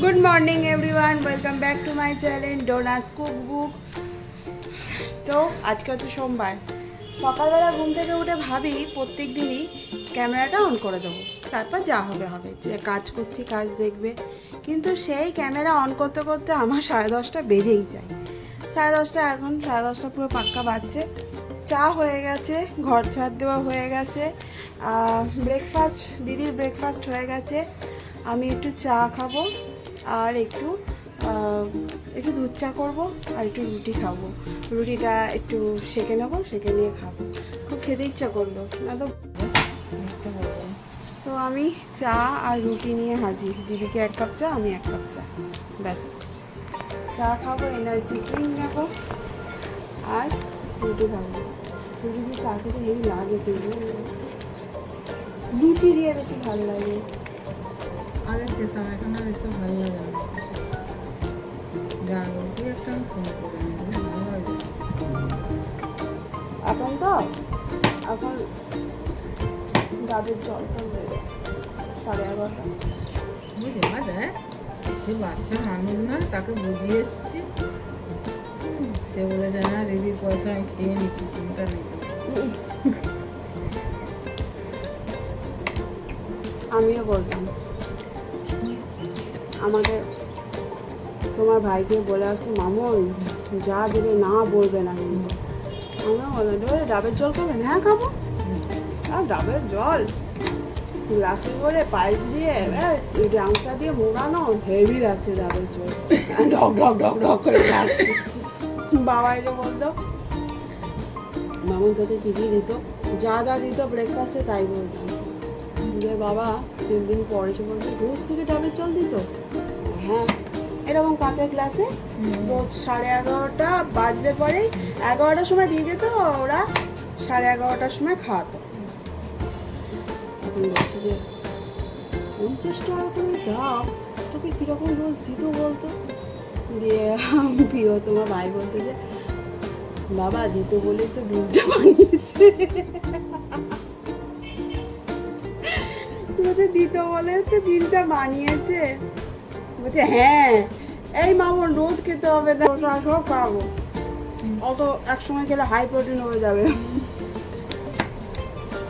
Good morning everyone welcome back to my channel Dona's cook book তো আজকে হচ্ছে সোমবার। সকালবেলা ঘুম থেকে উঠে ভাবি প্রত্যেক দিনই ক্যামেরাটা অন করে দেবো। তারপর যা হবে হবে। যে কাজ করছি, কাজ দেখবে। কিন্তু সেই ক্যামেরা অন করতে করতে আমার সাড়ে দশটা বেজেই যায়। সাড়ে দশটা এখন, সাড়ে দশটা পুরো পাক্কা বাজছে। চা হয়ে গেছে, ঘর ছাড় দেওয়া হয়ে গেছে। ব্রেকফাস্ট দিদির ব্রেকফাস্ট হয়ে গেছে। আমি একটু চা খাব। আর একটু একটু দুধ চা করব আর একটু রুটি খাব। রুটিটা একটু সেকে নেব, সেকে নিয়ে খাব। খুব খেতে ইচ্ছা করল, না তো? তো আমি চা আর রুটি নিয়ে হাজির। দিদিকে এক কাপ চা, আমি এক কাপ চা। ব্যাস। চা খাব এনার্জি ড্রিঙ্ক নেব আর রুটি খাব। রুটি দিয়ে চা খেতে হেভি লাগে কিন্তু। লুচি দিয়ে বেশি ভালো লাগে। আগে খেতাম এখন আর এসব ভালো লাগে না। জানো কি একটা আমি ফোন করে ভালো লাগে। এখন তো এখন গাছের জল সাড়ে এগারোটা। বুঝে মা দেখ সে বাচ্চা মানুষ না তাকে বুঝিয়ে এসছি। সে বলে যায় না দিদির পয়সা আমি খেয়ে নিচ্ছি চিন্তা নেই আমিও বলতাম। আমাকে তোমার ভাইকে বলে আসছে মামন যা দেবে না বলবে না কিন্তু। আমরা বললাম "ওই ডাবের জল খাবেন? হ্যাঁ খাব। আর ডাবের জল? গ্লাসে করে পাইপ দিয়ে জাংটা দিয়ে মোড়ানো হেভি লাগছে ডাবের জল। ঢক ঢক ঢক ঢক করে বাবা এসে বলতো মামন তোকে কী কী দিত? যা যা দিত ব্রেকফাস্টে তাই বলতাম। যে বাবা তিন দিন পরে এসে বলছে রোজ থেকে ডাবের জল দিত? হ্যাঁ এরকম কাঁচা ক্লাসে রোজ সাড়ে এগারোটা বাজলে পরে এগারোটার সময় দিয়ে যেত ওরা সাড়ে এগারোটার সময় খাওয়াতো। এখন বলছে যে পঞ্চাশ টাকা করে দাম তোকে কীরকম রোজ দিত বলতো? দিয়ে প্রিয় তোমার ভাই বলছে যে বাবা দিত বলেই তো বিলটা বানিয়েছে। বলছে দিত বলে তো বিলটা বানিয়েছে। বলছে হ্যাঁ এই মামন রোজ খেতে হবে না ওটা সব খাব অত একসময় খেলে হাই প্রোটিন হয়ে যাবে।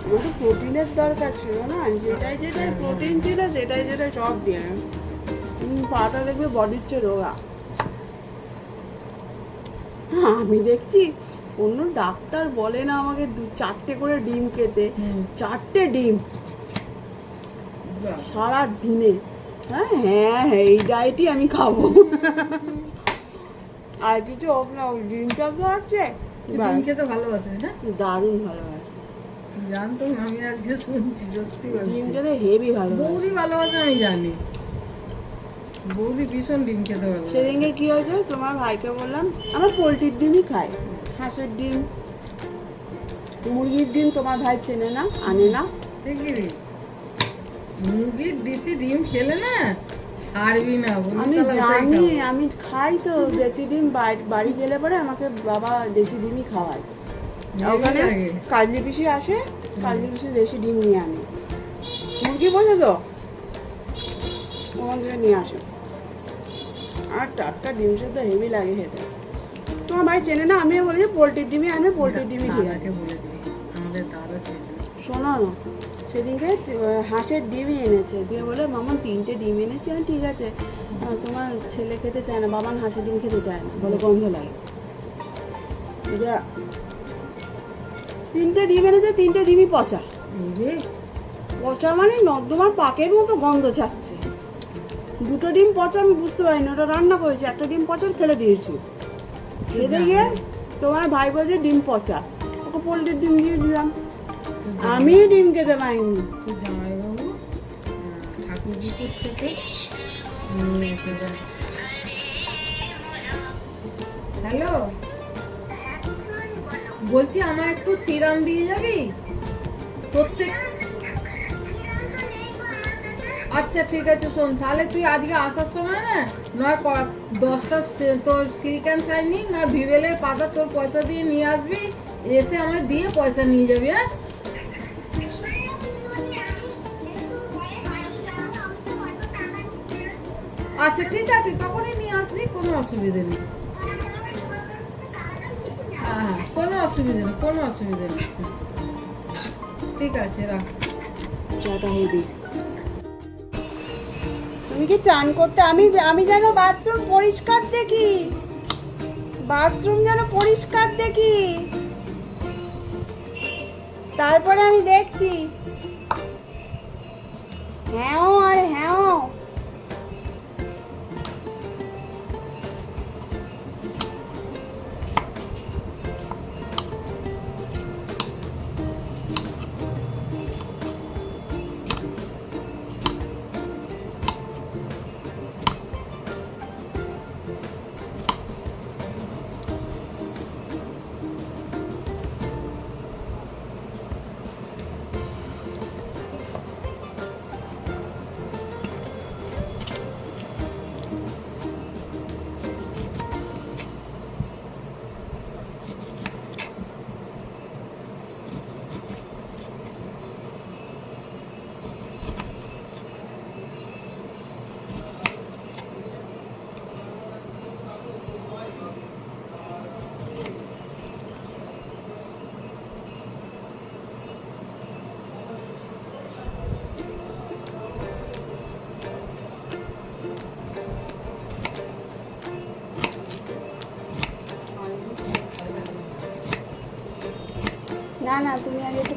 আমার প্রোটিনের দরকার ছিল না যেটাই যেটাই প্রোটিন ছিল সেটাই যেটাই সব দিয়ে পাটা দেখবে বডির চেয়ে রোগা। হ্যাঁ, আমি দেখছি অন্য ডাক্তার বলে না আমাকে দু চারটে করে ডিম খেতে। চারটে ডিম। সারা দিনে হ্যাঁ হ্যাঁ হ্যাঁ এই ডায়েটই আমি খাব। আর কিছু হোক না ওই ডিমটা তো আছে। তুই ডিম খেতে ভালোবাসিস না? দারুণ ভালো জানতো আমি আজকে শুনছি সত্যি ডিম খেতে হেভি ভালো বৌদি ভালোবাসে আমি জানি। বৌদি ভীষণ ডিম খেতে সেদিনকে কি হয়েছে? তোমার ভাইকে বললাম আমরা পোলট্রির ডিমই খাই। হাঁসের ডিম মুরগির ডিম তোমার ভাই চেনে না আনে না। সে কি রে? মুরগির দেশি ডিম খেলে না ছাড়বি না আমি জানি আমি খাই তো দেশি ডিম বাড়ি- গেলে পরে আমাকে বাবা দেশি ডিমই খাওয়ায়। ওখানে। কাজলি পিসি আসে কাজলি পিসি দেশি ডিম নিয়ে আনে। মুরগি বোঝে তো? ওখান থেকে নিয়ে আসে। আর টাটকা ডিম সেদ্ধ হেভি লাগে খেতে। তোমার ভাই চেনে না? আমিও বলি যে পোলট্রির ডিমই আনবে পোলট্রির ডিমই দিয়ে আমাদের দাদা চেনে। শোনো না। সেদিনকে হাঁসের ডিমই এনেছে। দিয়ে বলে মামন তিনটে ডিম এনেছি আমি ঠিক আছে। তোমার ছেলে খেতে চায় না বাবান হাঁসের ডিম খেতে চায় না। বলে গন্ধ লাগে। তিনটে ডিম এনেছে তিনটে ডিমই পচা। পচা মানে নর্দমার পাকের মতো গন্ধ ছাড়ছে। দুটো ডিম পচা আমি বুঝতে পারিনি। ওটা রান্না করেছি একটা ডিম পচা ফেলে দিয়েছি। খেতে গিয়ে তোমার ভাই বলছে ডিম পচা। ওকে পোলট্রির ডিম দিয়ে দিলাম। আমি ডিম খেতে পাইনি নিয়ে হ্যালো? বলছি আমার একটু সিরাম দিয়ে যাবি? প্রত্যেক আচ্ছা ঠিক আছে, শোন, তাহলে তুই আজকে আসার সময় না, নয় দশটা তোর সিল্ক অ্যান্ড শাইনিং না ভিভেলের পাতা তোর পয়সা দিয়ে নিয়ে আসবি, এসে আমায় দিয়ে পয়সা নিয়ে যাবি হ্যাঁ? আচ্ছা ঠিক আছে, তখনই নিয়ে আসবি, কোনো অসুবিধে নেই। হ্যাঁ কোনো অসুবিধে নেই, কোনো অসুবিধে নেই। ঠিক আছে, রাখ। তুমি কি চান করতে? আমি আমি যেন বাথরুম পরিষ্কার দেখি। বাথরুম যেন পরিষ্কার দেখি। তারপরে আমি দেখছি। হ্যাঁ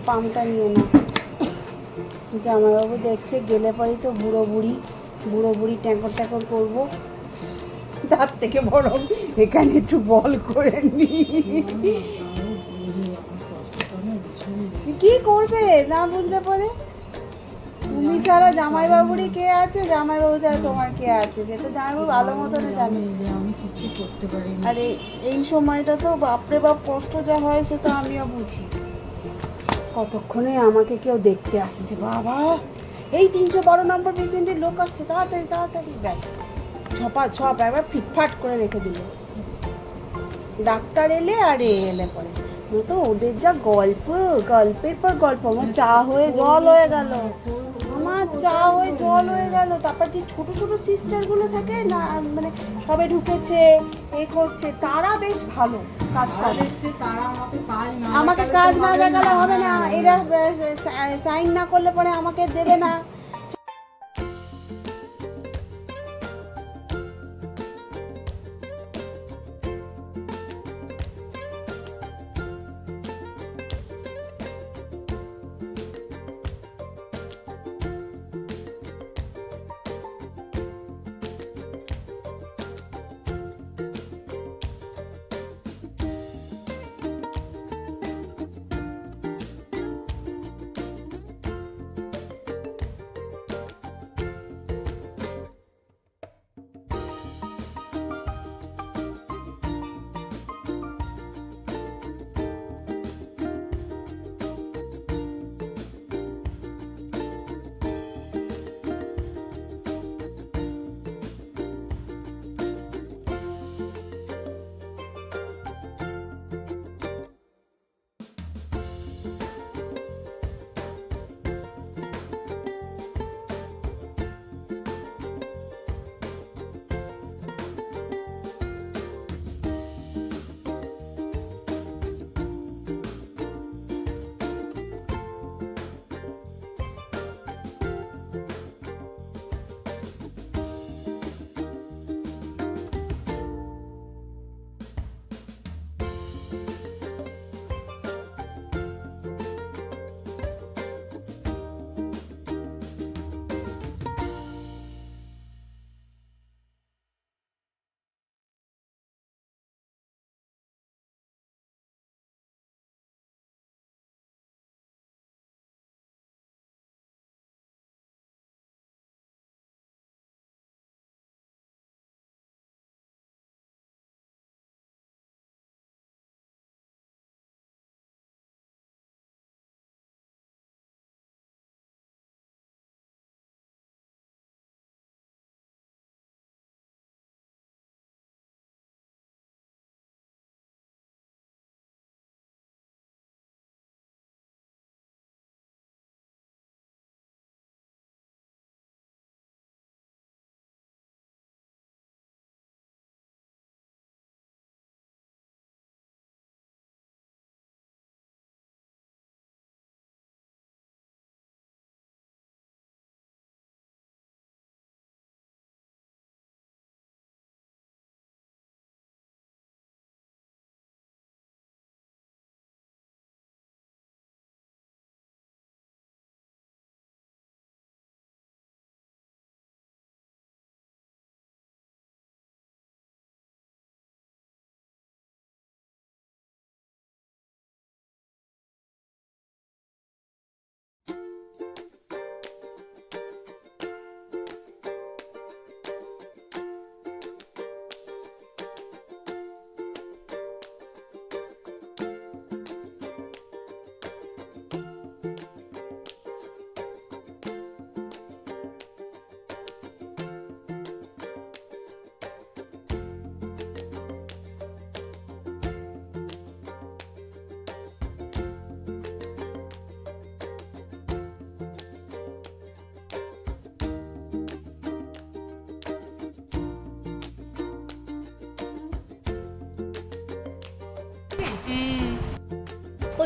পামটা নিয়ে নাও জামাইবাবু দেখছে, গেলে পরেই তো বুড়ো বুড়ি বুড়ো বুড়ি ট্যাঙ্কর ট্যাঙ্কর করব। তার থেকে বরং এখানে একটু বল করে নি। কি করবে, না বুঝলে পরে? তুমি ছাড়া জামাইবাবুরই কে আছে, জামাইবাবু ছাড়া তোমার কে আছে? সে তো জামাইবাবু ভালো মতনই জানে। করতে পারি আরে, এই সময়টা তো বাপরে বাপ কষ্ট যা হয়, সে তো আমিও বুঝি। কতক্ষণে আমাকে কেউ দেখতে আসছে, বাবা? এই তিনশো বারো নম্বর পেশেন্টের লোক আসছে, তাড়াতাড়ি তাড়াতাড়ি, ব্যাস। ছপা, ছপ, একবার ফিটফাট করে রেখে দিল। ডাক্তার এলে আর এলে পরে। তো ওদের যা গল্প, গল্পের পর গল্প। আমার চা হয়ে, জল হয়ে গেল। আমার চা হয়ে জল হয়ে গেল। তারপর যে ছোট ছোট সিস্টারগুলো থাকে না মানে সবে ঢুকেছে এ করছে তারা বেশ ভালো কাজ তারা করে আমাকে কাজ না দেখালে হবে না। এরা সাইন না করলে পরে আমাকে দেবে না।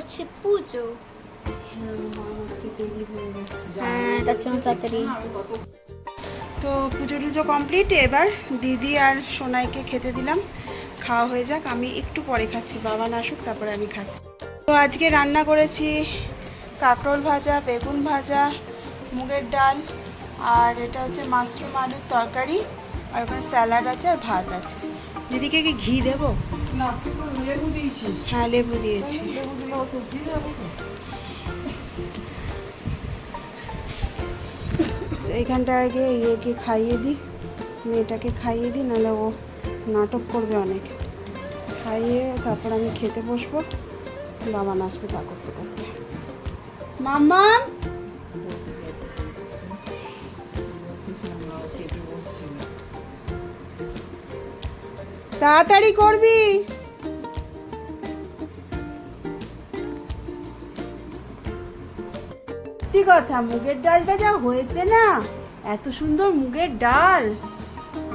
হচ্ছে পুজো। হ্যাঁ তাড়াতাড়ি। তো পুজো টুজো কমপ্লিট এবার দিদি আর সোনাইকে খেতে দিলাম। খাওয়া হয়ে যাক আমি একটু পরে খাচ্ছি বাবা না আসুক তারপরে আমি খাচ্ছি। তো আজকে রান্না করেছি কাঁকরোল ভাজা বেগুন ভাজা মুগের ডাল আর এটা হচ্ছে মাশরুম আলুর তরকারি আর ওখানে স্যালাড আছে আর ভাত আছে। দিদিকে কি ঘি দেবো? হ্যাঁ লেবু দিয়েছি। এইখানটা আগে ইয়েকে খাইয়ে দিই, মেয়েটাকে খাইয়ে দিই, নাহলে ও নাটক করবে অনেক। খাইয়ে তারপর আমি খেতে বসবো, বাবা আসবে তা করতে করতে। মাম্মা! তাড়াতাড়ি করবি? কথা, মুগের ডালটা যা হয়েছে না, এত সুন্দর মুগের ডাল।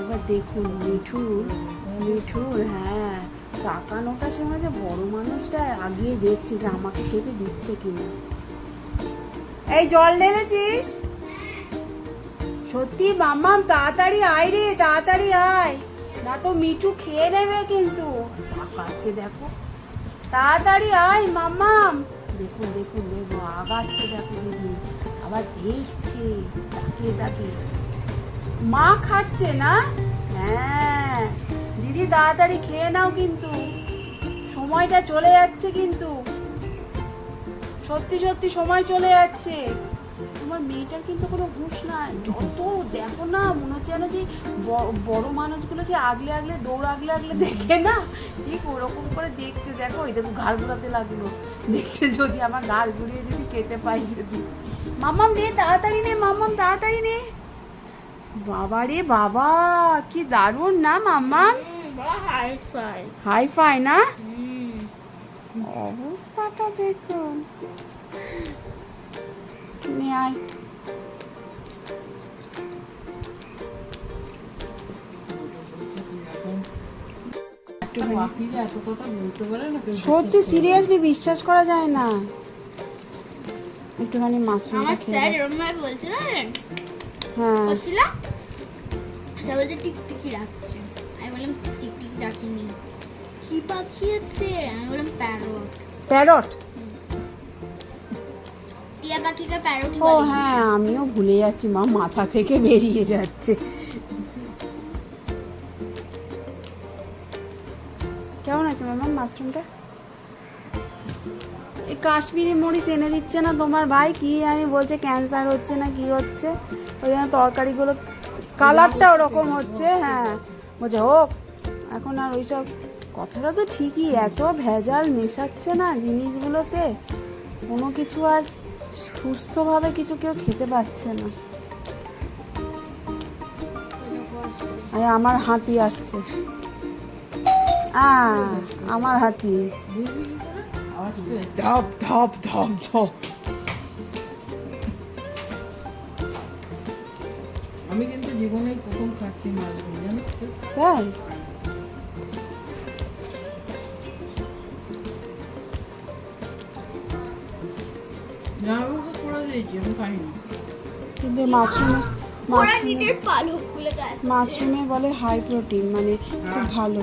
এবার দেখুন, মিঠুর মিঠুর হ্যাঁ তাকানোটা সে মাঝে বড় মানুষটা আগিয়ে দেখছে যে আমাকে খেতে দিচ্ছে কিনা। এই জল ঢেলেছিস? সত্যি, মাম্মাম, তাড়াতাড়ি আয় রে, তাড়াতাড়ি আয়। না তো মিঠু খেয়ে নেবে কিন্তু। দেখো। তাড়াতাড়ি আয়, মাম্মাম। দেখুন দেখুন দেখুন, আগাচ্ছে দেখো দিদি। আবার দেখছে তাকিয়ে তাকিয়ে মা খাচ্ছে না? হ্যাঁ। দিদি, তাড়াতাড়ি খেয়ে নাও কিন্তু। সময়টা চলে যাচ্ছে কিন্তু। সত্যি সত্যি সময় চলে যাচ্ছে। তোমার মেয়েটার কিন্তু কোনো হুঁশ নাই যত দেখো না, মনে হচ্ছে যেন যে বড় মানুষগুলো যে আগলে আগলে, দৌড় আগলে আগলে দেখে না? ঠিক ওরকম করে দেখতে দেখো। ওই দেখো, ঘাড় ঘুরাতে লাগল। দেখতে যদি আমার গাল ঘুরিয়ে যদি খেতে পাই যদি। মামাম নে তাড়াতাড়ি নে মামাম তাড়াতাড়ি নে। বাবা রে বাবা কি দারুণ না মাম্মাম? হাই ফাই না? অবস্থাটা দেখুন। নে একটুখানি। সত্যি সিরিয়াসলি বিশ্বাস করা যায় না। একটুখানি মাশরুমটা আমার স্যার এরকম ভাবে বলছে না হ্যাঁ। করছিলাম স্যার বলছে টিকটিকি ডাকছে আমি বললাম টিকটিকি ডাকিনি। কি পাখি আছে? আমি বললাম প্যারট। প্যারট? টিয়া পাখিকে প্যারটই ও হ্যাঁ আমিও ভুলে যাচ্ছি মা মাথা থেকে বেরিয়ে যাচ্ছে। এই কাশ্মীরি মরিচ এনে দিচ্ছে না তোমার ভাই, কি জানি বলছে ক্যান্সার হচ্ছে না, কি হচ্ছে? ওই জন্য তরকারিগুলো কালারটা ওরকম হচ্ছে হ্যাঁ। বলছে, হোক, এখন আর ওইসব কথাটা তো ঠিকই, এত ভেজাল মেশাচ্ছে না জিনিসগুলোতে। কোনো কিছু আর সুস্থভাবে কিছু কেউ খেতে পাচ্ছে না। আমার হাতি আসছে। আমার হাতি। ধপ ধপ ধপ ধপ। আমি কিন্তু জীবনে প্রথম খাচ্ছি মাছগুলো জানিস তো? তাই? কিন্তু মাশরুমে বলে হাই প্রোটিন মানে খুব ভালো।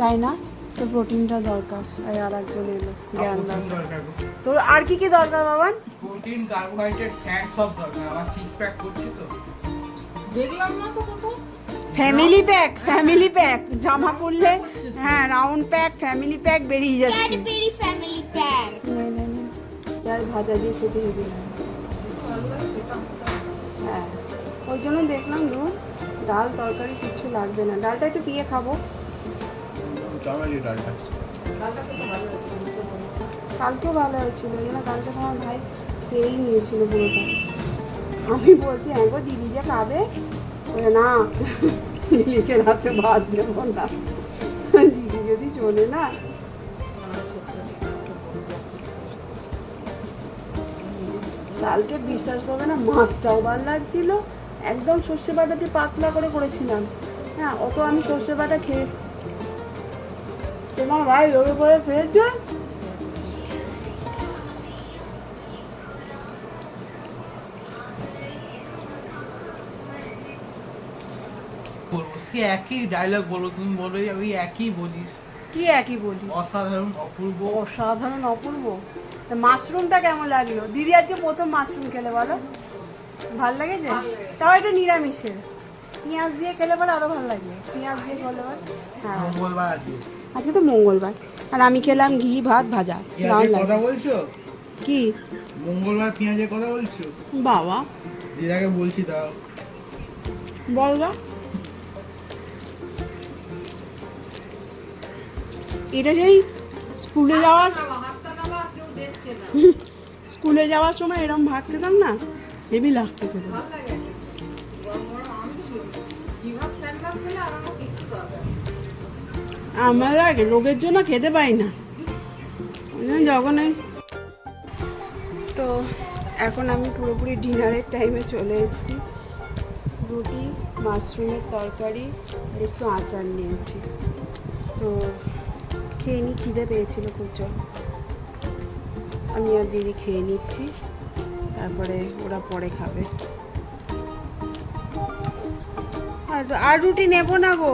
তাই না? তো প্রোটিনটা দরকার। আর একজন এলো জ্ঞান দরকার। তোর আর কি কি দরকার বাবান? প্রোটিন কার্বোহাইড্রেট ফ্যাট সব দরকার। আমার সিক্স প্যাক করছি তো। দেখলাম না তো কোথাও। ফ্যামিলি প্যাক ফ্যামিলি প্যাক জামা পরলে হ্যাঁ রাউন্ড প্যাক ফ্যামিলি প্যাক বেরিয়ে যাচ্ছে। ক্যাডবেরি ফ্যামিলি প্যাক নে, নে, নে। আর ভাজা দিয়ে খেতে হেবি। হ্যাঁ। ওই জন্য দেখলাম দু ডাল তরকারি কিচ্ছু লাগবে না। ডালটা একটু পিয়ে খাব। চামেলি ডালটা কালকেও ভালো হয়েছিল ওই জন্য কালকে তোমার ভাই খেয়েই নিয়েছিল পুরোটা। আমি বলছি হ্যাঁ গো দিদি যে খাবে? বলে, না। লিখে রাতে ভাত দেবো না। দিদি যদি চলে না। কালকে বিশ্বাস করবে না মাছটাও ভালো লাগছিল। একদম সর্ষে বাটা দিয়ে পাতলা করে করেছিলাম। হ্যাঁ অত আমি সর্ষে বাটা খেয়ে তোমার ভাই রবি করে ফেলছে? বলব সে একই ডায়লগ বলো তুমি বলো ওই একই বলিস। কি একই বলিস? অসাধারণ অপূর্ব। অসাধারণ অপূর্ব। মাশরুমটা কেমন লাগল? দিদি আজকে প্রথম মাশরুম খেলে বলো। ভালো লেগেছে? তাও এটা নিরামিষের। পেঁয়াজ দিয়ে খেলে পর আরও ভালো লাগে। পেঁয়াজ দিয়ে খেলে পর হ্যাঁ। মঙ্গলবার আজকে তো মঙ্গলবার। আর আমি খেলাম ঘি ভাত ভাজা। কথা বলছো? কি? মঙ্গলবার পেঁয়াজের কথা বলছো? বাবা। দিদাকে বলছি দাও। বল গা। এটা সেই স্কুলে যাওয়ার স্কুলে যাওয়ার সময় এরকম ভাত খেতাম না হেভি লাগতো খেতে। আমরা রোগের জন্য খেতে পাই না। যখন তো এখন আমি পুরোপুরি ডিনারের টাইমে চলে এসেছি। রুটি, মাশরুমের তরকারি, আর একটু আচার নিয়েছি। তো খেয়ে নি, খিদে পেয়েছিল প্রচুর আমি আর দিদি খেয়ে নিচ্ছি। তারপরে ওরা পরে খাবে। আর রুটি নেব না গো।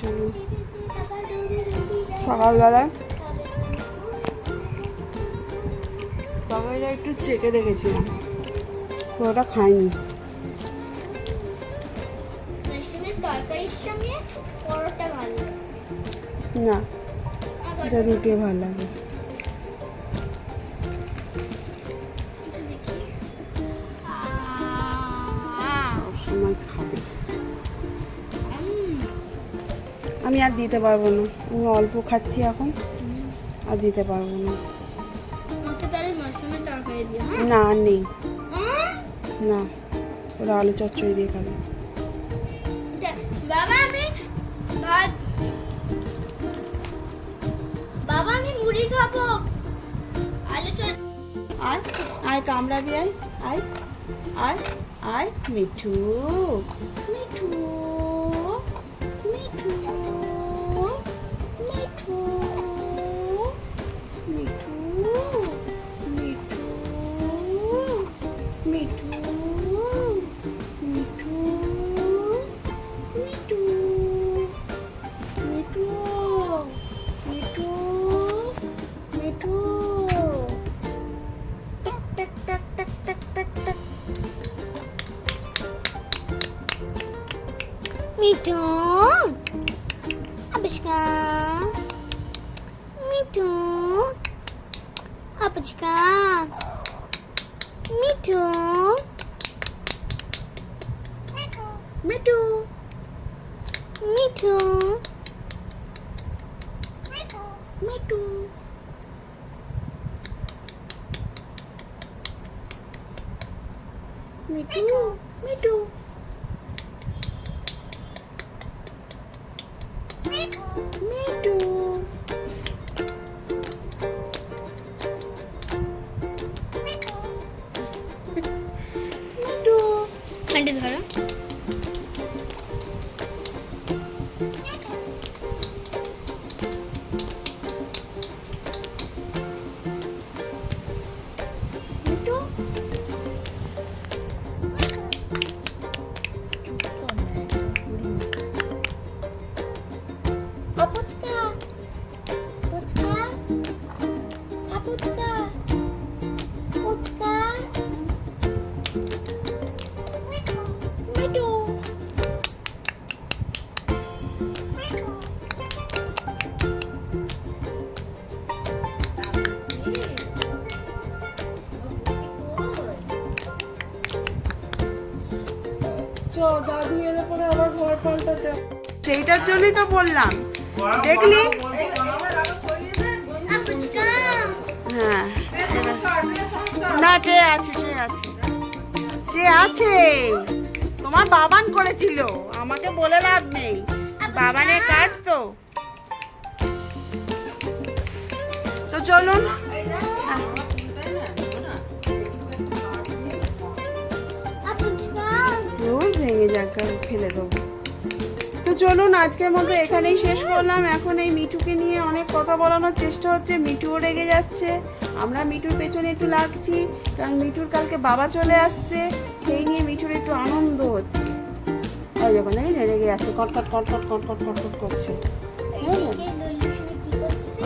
খিচুড়ি সকালবেলায়। সবাইরা একটু চেটে দেখেছিলাম ওটা খাইনি না এটা রুটি ভালো লাগে। সময় খাবে। আমি আর দিতে পারব না। আমি অল্প খাচ্ছি এখন আর দিতে পারব না। হ্যাঁ? না আর নেই। না ওরা আলু চচ্চড়ি দিয়ে খাবে। বাবা আমি ভাত বাবা আমি মুড়ি খাব। আলু চট আয় আয় কামড়াবি আয় আয় আয় আয় মিঠু। মিঠু। মিঠু মিঠু মিঠু মিঠু পাল্টাতে হবে। সেইটার জন্যই তো বললাম। দেখলি? হ্যাঁ। না ট্রে আছে ট্রে আছে। ট্রে আছে। তোমার বাবান করেছিল। আমাকে বলে লাভ নেই। বাবানের কাজ তো। তো চলুন। ভেঙে যাক ফেলে দেবো। তো চলুন, আজকের মতো এখানেই শেষ করলাম। এখন এই মিঠুকে নিয়ে অনেক কথা বলানোর চেষ্টা হচ্ছে। মিঠুও রেগে যাচ্ছে। আমরা মিঠুর পেছনে একটু লাগছি, কারণ মিঠুর কালকে বাবা চলে আসছে। সেই নিয়ে মিঠুর একটু আনন্দ হচ্ছে। ওই যখন দেখি রেগে যাচ্ছে। কটকট কটকট কটকট কটকট করছে।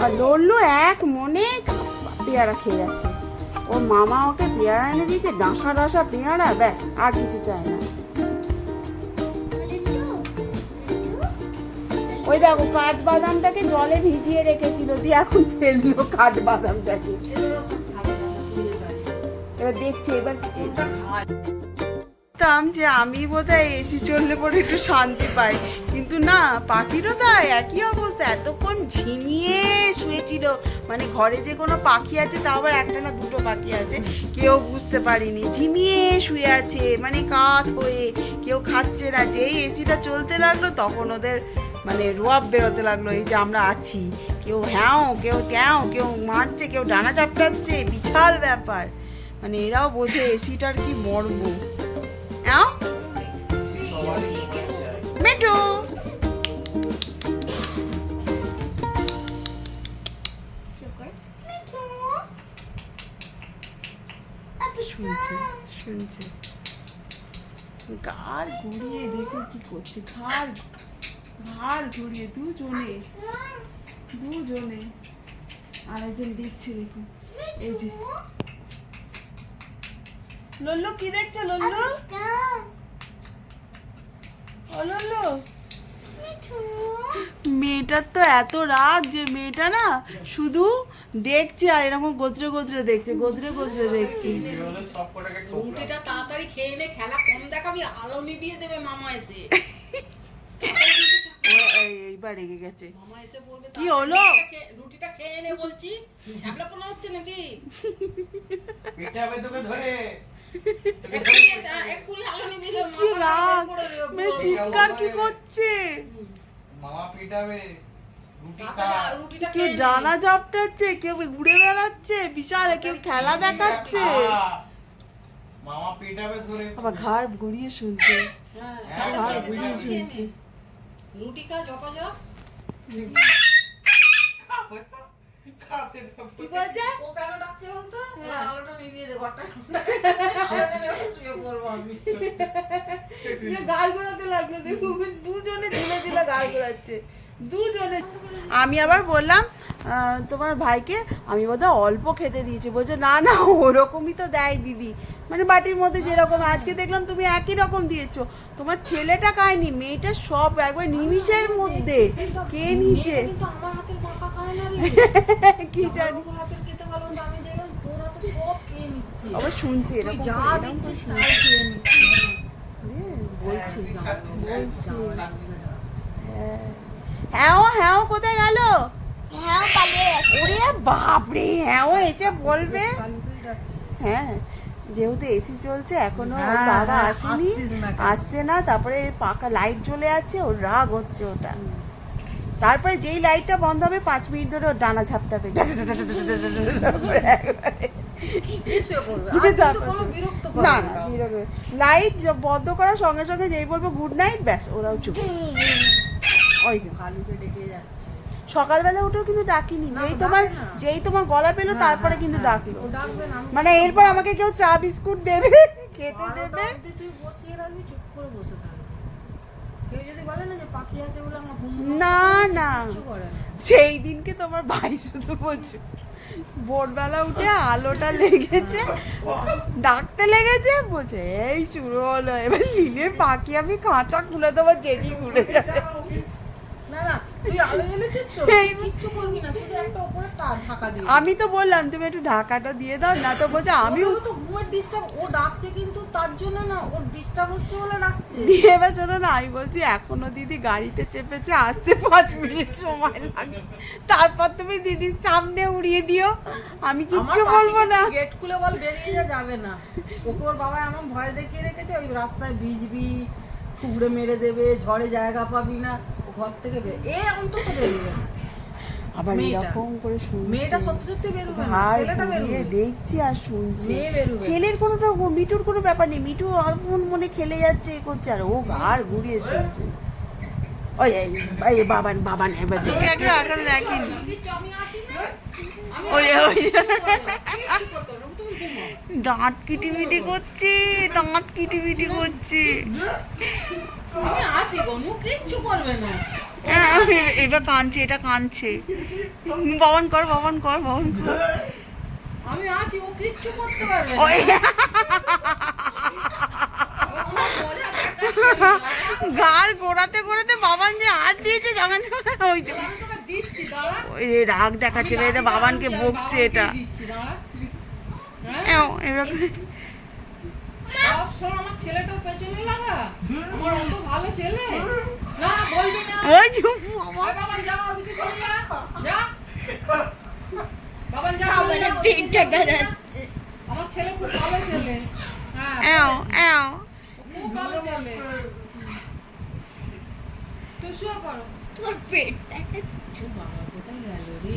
আর লড়লু এক মনে পেয়ারা খেয়ে যাচ্ছে। ওর মামা ওকে পেয়ারা এনে দিয়েছে, ডাঁসা ডাঁসা পেয়ারা, ব্যাস, আর কিছু চায় না। ওই দেখো কাঠবাদামটাকে জলে ভিজিয়ে রেখেছিল, দিয়ে এখন ফেলল কাঠবাদামটাকে। এবার দেখছি, এবার যে আমি বোধহয় এসি চললে পরে একটু শান্তি পাই, কিন্তু না, পাখিরও তাই একই অবস্থা, এতক্ষণ ঝিমিয়ে শুয়েছিল মানে ঘরে যে কোনো পাখি আছে, তাও আবার একটা না দুটো পাখি আছে, কেউ বুঝতে পারিনি ঝিমিয়ে শুয়ে আছে মানে কাত হয়ে, কেউ খাচ্ছে না, যেই এসিটা চলতে লাগল, তখন ওদের মানে রোয়াব বেরোতে লাগল, এই যে আমরা আছি। কেউ হ্যাঁও, কেউ ট্যাও কেউ মারছে, কেউ ডানা চাপটাচ্ছে বিশাল ব্যাপার। মানে এরাও বোঝে এসিটার কি মর্ম? শুনছে শুনছে। ঘাড় ঘুরিয়ে দেখো কি করছে ঘাড় ঘাড় ঘুরিয়ে দুজনে দুজনে আরেকজন দেখছে দেখো এই যে। লল্লু কি দেখছ লল্লু? ও লল্লু। মেয়েটার তো এত রাগ যে মেয়েটা না শুধু দেখছে আর এরকম গোজরে গোজরে দেখছে গোজরে গোজরে দেখছে। রুটিটা তাড়াতাড়ি খেয়ে নে খেলা কম দেখাবি আলো নিভিয়ে দেবে মামা এসে। এইবার রেগে গেছে। মামা এসে বলবে কি হলো? রুটিটা খেয়ে- নে বলছি। ঝাপলাপনা হচ্ছে নাকি? পেটাবে তোকে তোকে ধরে এসে- এক্ষুনি আলো নিভিয়ে দেবে কি মামা রাগ? করে দেবে পুরো। চিৎকার কি করছে? মামা পেটাবে। রুটিটা কেউ ডানা ঝাপটাচ্ছে কেউ ঘুরে বেড়াচ্ছে বিশাল কেউ খেলা দেখাচ্ছে। মামা পেটাবে ধরে। আবার ঘাড় ঘুরিয়ে শুনছে। হ্যাঁ, হ্যাঁ, ঘাড় ঘুরিয়ে। শুনছে। রুটি খা জপা জপ। কি বলছে? ও কেন ডাকছে বলতো? হ্যাঁ। আলোটা নিভিয়ে দে ঘরটা শুয়ে পড়ব আমি। গাল ঘোরাতে লাগল দেখো দুজনে ঝুলে ঝুলে গাল ঘোরাচ্ছে। দুজনে। আমি আবার বললাম তোমার ভাইকে আমি বোধহয় অল্প খেতে দিয়েছি। বলছে না না ওরকমই তো দেয় দিদি। মানে বাটির মধ্যে যেরকম আজকে দেখলাম তুমি একই রকম দিয়েছ। তোমার ছেলেটা খায়নি মেয়েটা সব একবার নিমিষের মধ্যে। কে নিচে আমার কি জানি। আবার শুনছি এরকম যা দিচ্ছিস তাই খেয়ে নিচ্ছে। হ্যাঁ, বলছি। বলছি। হ্যাঁ। হ্যাঁ ও হ্যাঁ ও কোথায় গেল? হ্যাঁ পালিয়ে গেছে। ওরে বাপরে হ্যাঁ ও এসে বলবে। হ্যাঁ যেহেতু এসি চলছে এখনও ওর বাবা হ্যাঁ, আসেনি? আসছে না তারপরে পাকা লাইট জ্বলে আছে ওর রাগ হচ্ছে ওটা। তারপরে যেই লাইটটা বন্ধ হবে পাঁচ মিনিট ধরে ওর ডানা ঝাপটাবে না না লাইট বন্ধ করার সঙ্গে সঙ্গে যেই বলব গুড নাইট ব্যাস ওরাও চুপ। ওই কালুকে ডেকে যাচ্ছে। সকালবেলা উঠেও কিন্তু ডাকিনি। যেই তোমার যেই তোমার গলা পেল তারপরে কিন্তু। ডাকলো। মানে এরপর আমাকে কেউ চা বিস্কুট দেবে খেতে দেবে। তুই বসিয়ে রাখবি চুপ করে বসে বলে না না, সেই দিনকে তোমার ভাই শুধু বলছে ভোরবেলা উঠে আলোটা লেগেছে ডাকতে লেগেছে বলছে এই শুরু হলো। এবার লিলের পাখি আমি কাঁচা খুলে দেবো জেনি ঘুরে যাবে। না না দিয়ে। আমি তো বললাম তুমি একটু ঢাকাটা দিয়ে দাও না তো বলছে ওদেরও তো ঘুমের ডিস্টার্ব ও ডাকছে কিন্তু তার জন্য না ওর ডিস্টার্ব হচ্ছে বলে ডাকছে। দিয়ে এবার শোনো না আমি বলছি এখনও দিদি গাড়িতে চেপেছে আসতে পাঁচ মিনিট সময় লাগে তারপর তুমি দিদির সামনে উড়িয়ে দিও। আমি কিচ্ছু বলব না। গেট খুলে বল বেরিয়ে যাবে না। ওকে ওর বাবা এমন ভয় দেখিয়ে রেখেছে ওই রাস্তায় ভিজবি ঠুকরে মেরে দেবে ঝড়ে জায়গা পাবি না। ঘর থেকে বের এ অন্তত বেরোবে আবার এরকম করে শুনছি। মেয়েটা সত্যি সত্যি বেরোবে ছেলেটা বেরোবে দেখছি আর শুনছি। ছেলের কোনোটা মিটুর কোনো ব্যাপার নেই মিটু আপন মনে খেলে যাচ্ছে এ করছে আর ও আর ঘুরিয়ে শুনছে ওই এই এই বাবান বাবান এবার দেখি। একটা আকারে দেখিনি। ওই- আর। দাঁত কিটিমিটি করছি দাঁত কিটিমিটি করছি। আছি গনু কিচ্ছু করবে না। হ্যাঁ, এবার কাঁদছে এটা কাঁদছে। বাবান কর বাবান কর বাবান কর। আমি আছি ও কিচ্ছু করতে পারবে। গার গোড়াতে গোড়াতে বাবান যে হাত দিয়েছে যখন ওই ওই রাগ দেখাচ্ছে এটা বাবানকে বকছে এটা। দিচ্ছি দাঁড়া হ্যাঁ এও, এবার সব আমার ছেলেটার পেছনে লাগা। আমার অত ভালো ছেলে। না বলবি না। ওই বাবা। যা ওদিকে চলে যা। যা। বাবা যা আমার ছেলে খুব ভালো ছেলে। হ্যাঁ এও খুব ভালো ছেলে। তুই শুয়ে পড়ো তোর পেট দেখা যাচ্ছে বাবা কোথায় গেল রে?